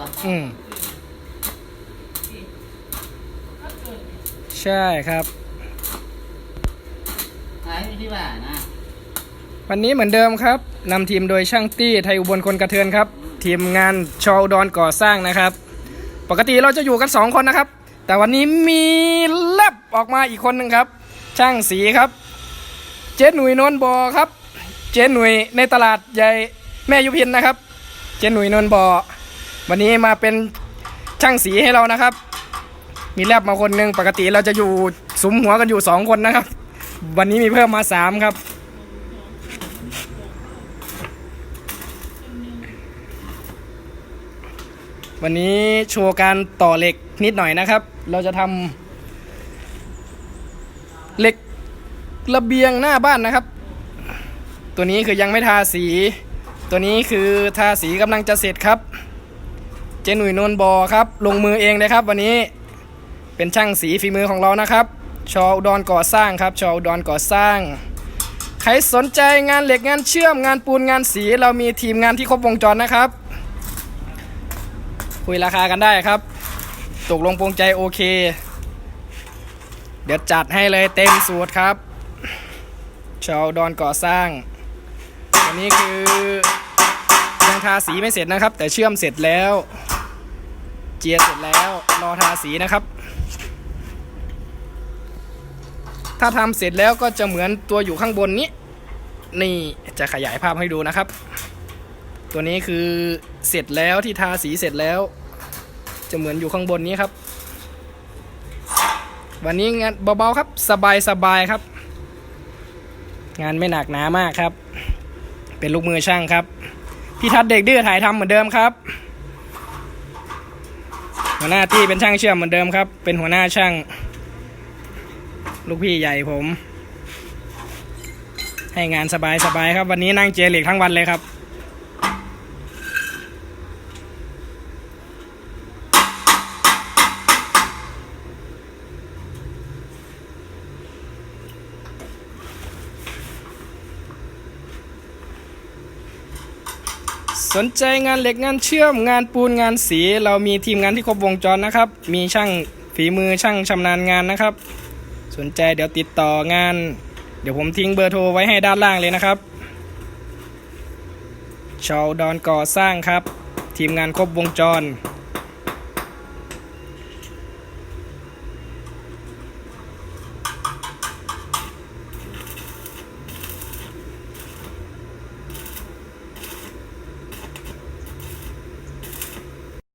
วะอืมใช่ครับหายไปที่บ้านนะวันนี้เหมือนเดิมครับนำทีมโดยช่างตี้ไทยอุบลคนกระเทือนครับ ทีมงานชออุดอนก่อสร้างนะครับ ปกติเราจะอยู่กันสองคนนะครับ แต่วันนี้มีแลบออกมาอีกคนหนึ่งครับ ช่างสีครับ เจ๊หนุ่ยนนท์บอครับ เจ๊หนุ่ยในตลาดใหญ่แม่ยุพินนะครับ เจ๊หนุ่ยนนท์บอ วันนี้มาเป็นช่างสีให้เรานะครับ มีแลบมาคนหนึ่งปกติเราจะอยู่สุมหัวกันอยู่สองคนนะครับ วันนี้มีเพิ่มมาสามครับ วันนี้โชว์การต่อเหล็กนิดหน่อยนะครับ เราจะทำเหล็กระเบียงหน้าบ้านนะครับ ตัวนี้คือยังไม่ทาสี ตัวนี้คือทาสีกำลังจะเสร็จครับ เจนุ่ยนนบอครับ ลงมือเองเลยครับ วันนี้เป็นช่างสีฝีมือของเรานะครับ ชออุดรก่อสร้างครับ ชออุดรก่อสร้าง ใครสนใจงานเหล็กงานเชื่อมงานปูนงานสี เรามีทีมงานที่ครบวงจรนะครับ คุยราคากันได้ครับ ตกลงปรงใจโอเค เดี๋ยวจัดให้เลยเต็มสูตรครับ ชาวดอนก่อสร้าง อันนี้คือ ยังทาสีไม่เสร็จนะครับ แต่เชื่อมเสร็จแล้ว เจียเสร็จแล้วรอทาสีนะครับ ถ้าทำเสร็จแล้วก็จะเหมือนตัวอยู่ข้างบนนี้ นี่จะขยายภาพให้ดูนะครับ ตัวนี้คือเสร็จแล้วที่ทาสีเสร็จแล้ว จะเหมือนอยู่ข้างบนนี้ครับ วันนี้งานเบาๆครับสบายๆครับ งานไม่หนักหนามากครับ เป็นลูกมือช่างครับ พี่ทัดเด็กดื้อถ่ายทำเหมือนเดิมครับ หัวหน้าที่เป็นช่างเชื่อมเหมือนเดิมครับ เป็นหัวหน้าช่าง ลูกพี่ใหญ่ผม ให้งานสบายๆครับ วันนี้นั่งเจเหล็กทั้งวันเลยครับ สนใจงานเหล็กงานเชื่อมงานปูนงานสี เรามีทีมงานที่ครบวงจรนะครับ มีช่างฝีมือช่างชำนาญงานนะครับ สนใจเดี๋ยวติดต่องาน เดี๋ยวผมทิ้งเบอร์โทรไว้ให้ด้านล่างเลยนะครับชาวดอนก่อสร้างครับ ทีมงานครบวงจร